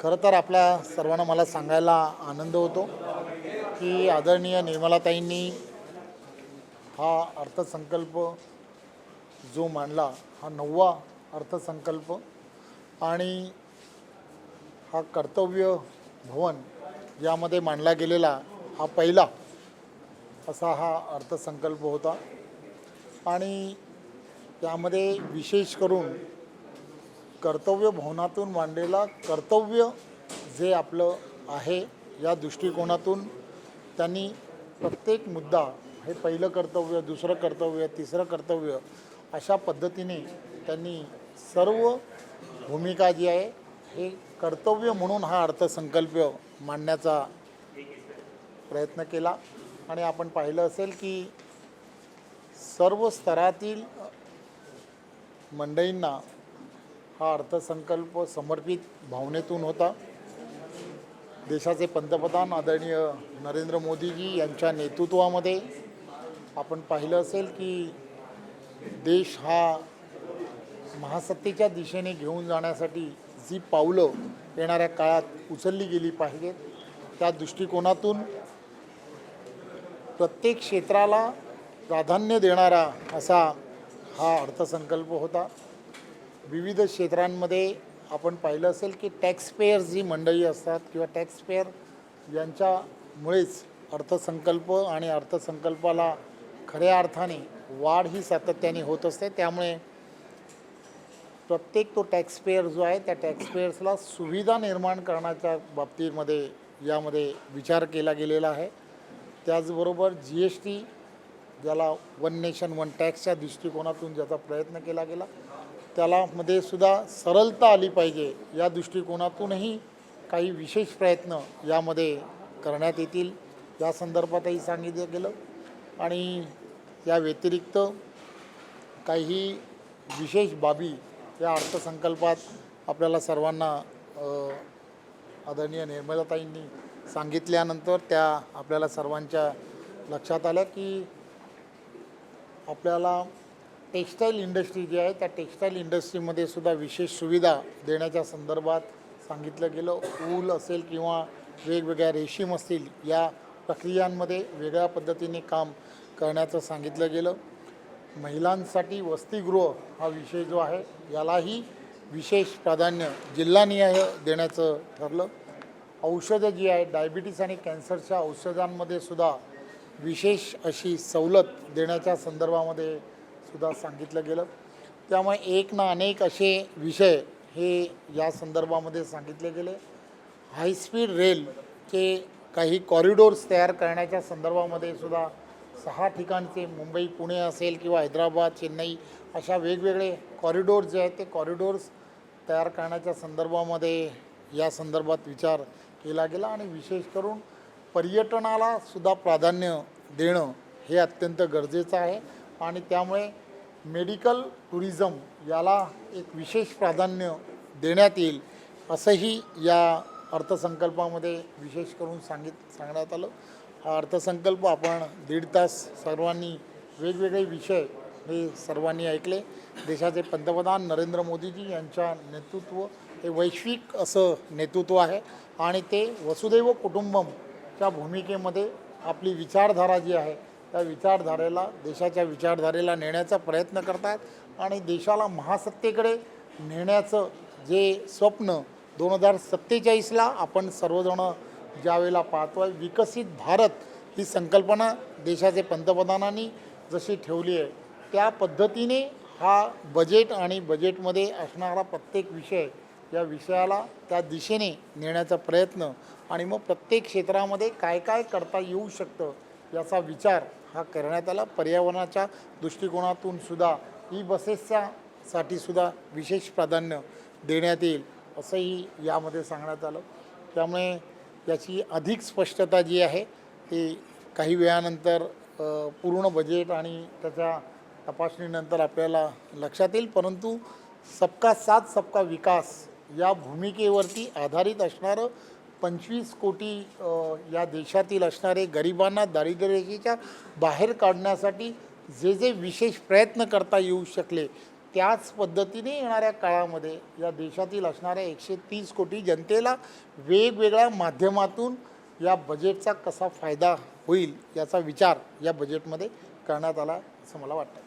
खरं तर आपल्या सर्वांना मला सांगायला आनंद होतो की आदरणीय निर्मलाताईंनी हा अर्थसंकल्प जो मांडला हा नववा अर्थसंकल्प आणि हा कर्तव्य भवन यामध्ये मांडला गेलेला हा पहिला असा हा अर्थसंकल्प होता. आणि त्यामध्ये विशेष करून कर्तव्य भवनातून मांडलेला कर्तव्य जे आपलं आहे या दृष्टिकोनातून त्यांनी प्रत्येक मुद्दा हे पहिलं कर्तव्य दुसरं कर्तव्य तिसरं कर्तव्य अशा पद्धतीने त्यांनी सर्व भूमिका जी आहे हे कर्तव्य म्हणून हा अर्थसंकल्प मांडण्याचा प्रयत्न केला. आणि आपण पाहिलं असेल की सर्व स्तरातील मंडळींना हा अर्थसंकल्प समर्पित भावनेतून होता. देशाचे पंतप्रधान आदरणीय नरेंद्र मोदीजी यांच्या नेतृत्वामध्ये आपण पाहिलं असेल की देश हा महासत्तेच्या दिशेने घेऊन जाण्यासाठी जी पावलं येणाऱ्या काळात उचलली गेली पाहिजेत त्या दृष्टिकोनातून प्रत्येक क्षेत्राला प्राधान्य देणारा असा हा अर्थसंकल्प होता. विविध क्षेत्रांमध्ये आपण पाहिलं असेल की टॅक्सपेयर जी मंडळी असतात किंवा टॅक्सपेयर यांच्यामुळेच अर्थसंकल्प आणि अर्थसंकल्पाला खऱ्या अर्थाने वाढ ही सातत्याने होत असते. त्यामुळे प्रत्येक तो टॅक्सपेयर जो आहे त्या टॅक्सपेयर्सला सुविधा निर्माण करण्याच्या बाबतीमध्ये यामध्ये विचार केला गेलेला आहे. त्याचबरोबर जी एस टी ज्याला वन नेशन वन टॅक्सच्या दृष्टिकोनातून ज्याचा प्रयत्न केला गेला. त्याला मध्ये सुद्धा सरलता आली पाहिजे या दृष्टिकोनातूनही काही विशेष प्रयत्न यामध्ये करण्यात येतील. या संदर्भातही सांगितलं गेलं. आणि या व्यतिरिक्त काही विशेष बाबी या अर्थसंकल्पात आपल्याला सर्वांना आदरणीय निर्मलाताईंनी सांगितल्यानंतर त्या आपल्याला सर्वांच्या लक्षात आल्या की आपल्याला टेक्स्टाईल इंडस्ट्री जी आहे त्या टेक्स्टाईल इंडस्ट्रीमध्ये सुद्धा विशेष सुविधा देण्याच्या संदर्भात सांगितलं गेलं. ऊल असेल किंवा वेगवेगळ्या रेशीम असतील या प्रक्रियांमध्ये वेगळ्या पद्धतीने काम करण्याचं सांगितलं गेलं. महिलांसाठी वसतिगृह हा विषय जो आहे यालाही विशेष प्राधान्य जिल्हानिहाय देण्याचं ठरलं. औषधं जी आहे डायबिटीस आणि कॅन्सरच्या औषधांमध्ये सुद्धा विशेष अशी सवलत देण्याच्या संदर्भामध्ये सुद्धा सांगितलं गेलं. त्यामुळे एक ना अनेक असे विषय हे या संदर्भामध्ये सांगितले गेले. हायस्पीड रेलचे काही कॉरिडोर्स तयार करण्याच्या संदर्भामध्ये सुद्धा सहा ठिकाणचे मुंबई पुणे असेल किंवा हैदराबाद चेन्नई अशा वेगवेगळे कॉरिडोर्स जे आहेत ते कॉरिडोर्स तयार करण्याच्या संदर्भामध्ये या संदर्भात विचार केला गेला आणि विशेष करून पर्यटनाला सुद्धा प्राधान्य देणं हे अत्यंत गरजेचं आहे. आणि त्यामुळे मेडिकल टुरिझम याला एक विशेष प्राधान्य देण्यात येईल असंही या अर्थसंकल्पामध्ये विशेष करून सांगित सांगण्यात आलं. हा अर्थसंकल्प आपण दीड तास सर्वांनी वेगवेगळे विषय हे सर्वांनी ऐकले. देशाचे पंतप्रधान नरेंद्र मोदीजी यांच्या नेतृत्व हे वैश्विक असं नेतृत्व आहे आणि ते वसुदैव कुटुंबमच्या भूमिकेमध्ये आपली विचारधारा जी आहे त्या विचारधारेला देशाच्या विचारधारेला नेण्याचा प्रयत्न करतात आणि देशाला महासत्तेकडे नेण्याचं जे स्वप्न दोन हजार सत्तेचाळीसला आपण सर्वजण ज्यावेळेला पाहतो आहे विकसित भारत ही संकल्पना देशाचे पंतप्रधानांनी जशी ठेवली आहे त्या पद्धतीने हा बजेट आणि बजेटमध्ये असणारा प्रत्येक विषय या विषयाला त्या दिशेने नेण्याचा प्रयत्न आणि मग प्रत्येक क्षेत्रामध्ये काय काय करता येऊ शकतं याचा विचार हा करण्यात आला. पर्यावरणाच्या दृष्टिकोनातून सुद्धा ई बसेसच्या साठी सुद्धा विशेष प्राधान्य देण्यात येईल असंही यामध्ये सांगण्यात आलं. त्यामुळे याची अधिक स्पष्टता जी आहे ती काही वेळानंतर पूर्ण बजेट आणि त्याच्या तपासणीनंतर आपल्याला लक्षात येईल. परंतु सबका साथ सबका विकास या भूमिकेवरती आधारित असणारं पंचवीस कोटी या देशातील असणारे गरिबांना दारिद्र्यरेषेच्या बाहेर काढण्यासाठी जे जे विशेष प्रयत्न करता येऊ शकले त्याच पद्धतीने येणाऱ्या काळामध्ये या देशातील असणाऱ्या एकशे तीस कोटी जनतेला वेगवेगळ्या माध्यमातून या बजेटचा कसा फायदा होईल याचा विचार या बजेटमध्ये करण्यात आला असं मला वाटतं.